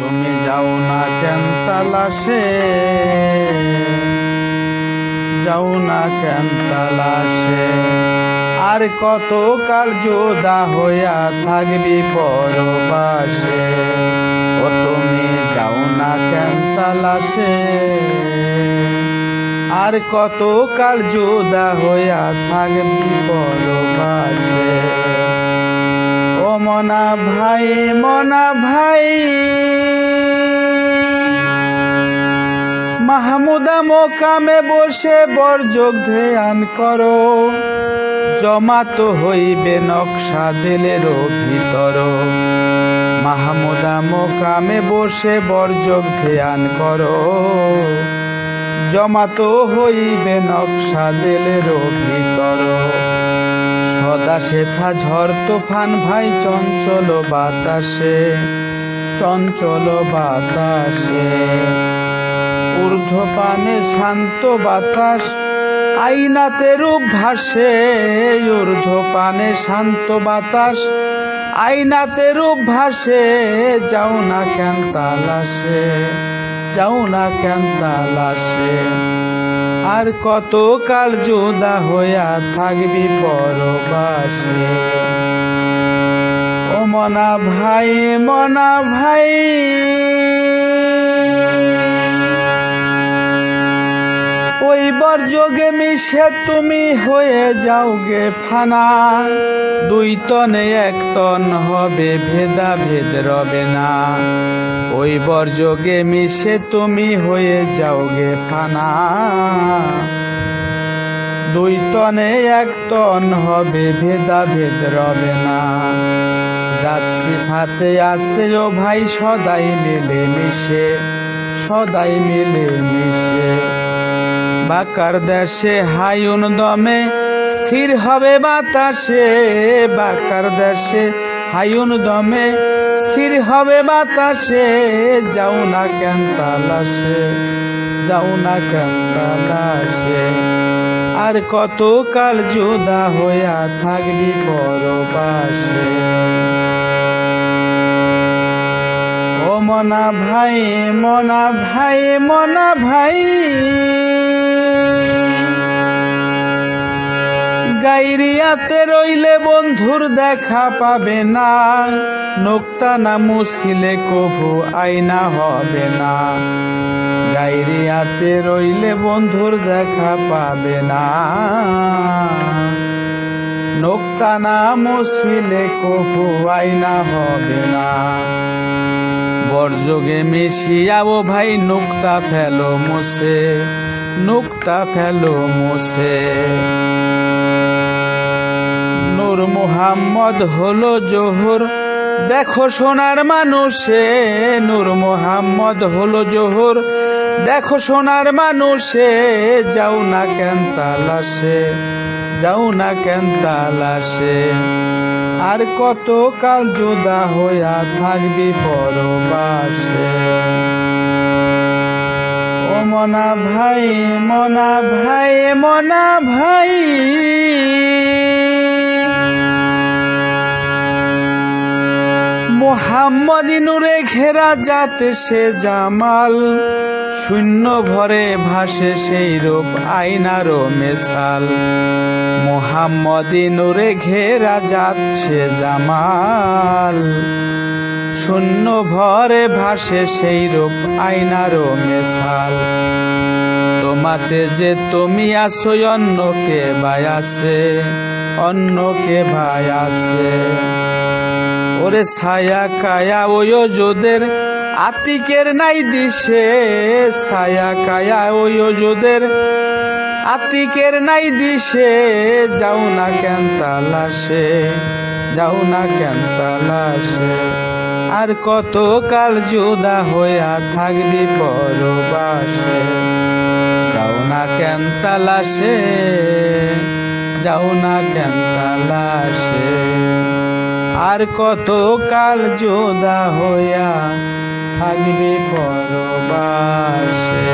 তুমি যাও না কেন তালাশে? যাও না কেন তালাশে? আর কত কাল যোদা হইয়া থাকবি পরবাসে? ও তুমি যাও না কেন তালাশে? আর কত কাল যোদা হইয়া থাকবি পরবাসে? মনা ভাই মনা ভাই। মাহমুদা মোকামে বসে বরযোগ ধ্যান করো। জমাত হইবে নকশা দিলের ভিতর মাহমুদা মোকামে বসে বরযোগ ধ্যান করো। জমাত হইবে নকশা দিলের ভিতর সদা সেথা ঝড় তুফান ভাই, চঞ্চল বাতাসে চঞ্চল বাতাসে। ঊর্ধ্ব পানে শান্ত বাতাস, আইনাতে রূপ ভাসে। ঊর্ধ্ব পানে শান্ত বাতাস, আইনাতে রূপ ভাসে। যাও না কেন তালাসে যাও না কেন তালাশে। আর কত কাল যোদা হইয়া থাকবি পরবাসে? ও মনা ভাই মনা ভাই ওই বর্যোগে মিশে তুমি হয়ে যাও গে ফানা। দুই তনে এক তন হবে ভেদা ভেদ রবে না। ওই বর্যোগে মিশে তুমি হয়ে যাও গে ফানা। দুই তনে এক তন হবে ভেদা ভেদ রবে না। যাচ্ছি ফাতে আছে ও ভাই সদাই মিলে মিশে, সদাই মিলে মিশে। বাকার দেশে হায়ুন দমে স্থির হবে বাতাসে। বাকার দেশে হায়ুন দমে স্থির হবে বাতাসে। যাও না কেন তালাশে, যাও না কেন তালাশে। আর কত কাল যোদা হইয়া থাকবি পরবাসে ও মনা ভাই মনা ভাই মনা ভাই। গাইরিয়াতে রইলে বন্ধুর দেখা পাবে না। নোক্তা না মুছিলে কভু আইনা হবে না। গাইরিয়াতে রইলে বন্ধুর দেখা পাবে না। নোক্তা না মুছিলে কভু আইনা হবে না। বরযোগে মিশিয়া ও ভাই নুক্তা ফেলো মুসে নোক্তা ফেলো মুসে মুহাম্মদ হলো জোহর। দেখো সোনার মানুষে, নূর মোহাম্মদ হলো জোহর। দেখো সোনার মানুষে, যাও না কেন তালাশে, যাও না কেন তালাশে। আর কত কাল যোদা হইয়া থাকবি পরবাসে। ও মনা ভাই মনা ভাই মনা ভাই। মোহাম্মদী নূরে ঘেরা যাতে সে জামাল। শূন্য ভরে ভাসে সেই রূপ আইনারও মেশাল। মোহাম্মদী নূরে ঘেরা যাচ্ছে জামাল। শূন্য ভরে ভাসে সেই রূপ আইনারও মেশাল। তোমাতে যে তুমি আসো অন্যকে বায়াসে অন্যকে ভায়াসে ওরে ছায়া কায়া ওই যোদের আতিকের নাই দিশে। ছায়া কায়া ওই যোদের আতিকের নাই দিশে। যাও না কেন তালাশে, যাও না কেন তালাশে। আর কত কাল যোদা হইয়া থাকবি পরবাসে। যাও না কেন তালাশে, যাও না কেন তালাশে। আর কত কাল জোদা হইয়া থাকবে পরবাসে?